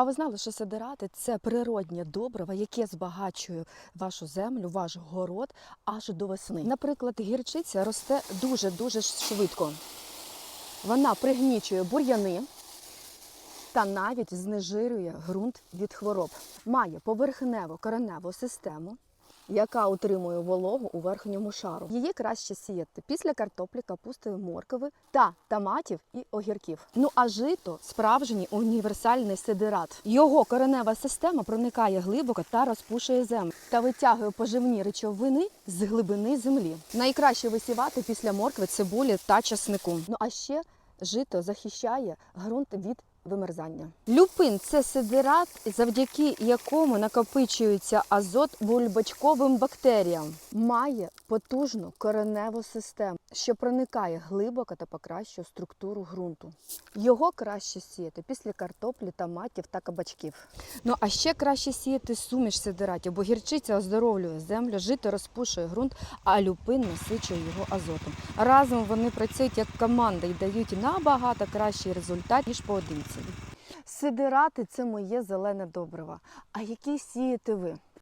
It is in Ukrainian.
А ви знали, що сидирати це природнє добриво, яке збагачує вашу землю, ваш город аж до весни. Наприклад, гірчиця росте дуже дуже швидко. Вона пригнічує бур'яни та навіть знежирює ґрунт від хвороб. Має поверхневу кореневу систему, яка утримує вологу у верхньому шару. Її краще сіяти після картоплі, капусти, моркви та томатів і огірків. Ну а жито справжній універсальний сидират. Його коренева система проникає глибоко та розпушує землю та витягує поживні речовини з глибини землі. Найкраще висівати після моркви, цибулі та часнику. Ну а ще жито захищає ґрунт від вимерзання. Люпин це сидират, завдяки якому накопичується азот бульбачковим бактеріям. Має потужну кореневу систему, що проникає глибоко та покращує структуру ґрунту. Його краще сіяти після картоплі, томатів та кабачків. Ну а ще краще сіяти суміш сидиратів, бо гірчиця оздоровлює землю, жито розпушує ґрунт, а люпин насичує його азотом. Разом вони працюють як команда і дають набагато кращий результат, ніж поодинці. Сидирати це моє зелене добриво. А які сієте ви?